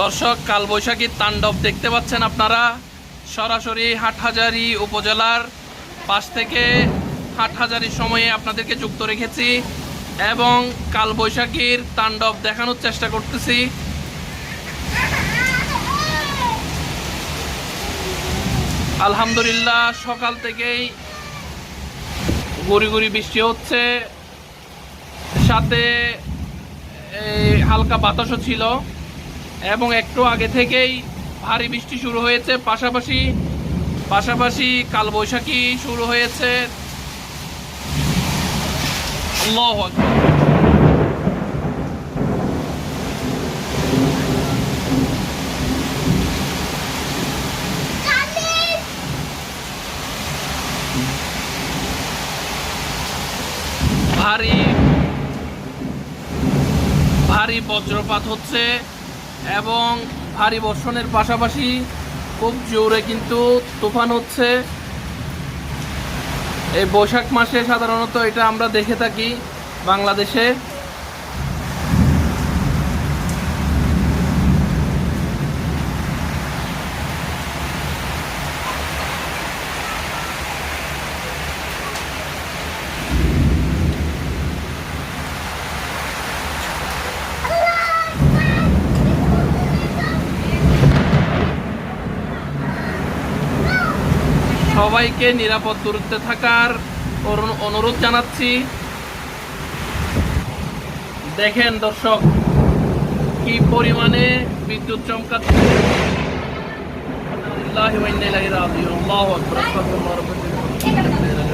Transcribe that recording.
দর্শক কালবৈশাখীর তাণ্ডব দেখতে পাচ্ছেন আপনারা। সরাসরি হাটহাজারি উপজেলার পাশ থেকে হাটহাজারির সময়ে আপনাদেরকে যুক্ত রেখেছি এবং কালবৈশাখীর তাণ্ডব দেখানোর চেষ্টা করতেছি। আলহামদুলিল্লাহ, সকাল থেকেই গুড়ি গুড়ি বৃষ্টি হচ্ছে। সাথে হালকা বাতাসও ছিল। এবং একটু আগে থেকেই ভারী বৃষ্টি শুরু হয়েছে। পাশাপাশি পাশাপাশি কালবৈশাখী শুরু হয়েছে। ভারী ভারী বজ্রপাত হচ্ছে। এবং ভারী বর্ষণের পাশাপাশি খুব জোরে কিন্তু তুফান হচ্ছে। এই বৈশাখ মাসে সাধারণত এটা আমরা দেখে থাকি বাংলাদেশে। সবাইকে নিরাপদ দূরত্বে থাকার অনুরোধ জানাচ্ছি। দেখেন দর্শক কি পরিমাণে বিদ্যুৎ চমকাচ্ছে। আলহামদুলিল্লাহ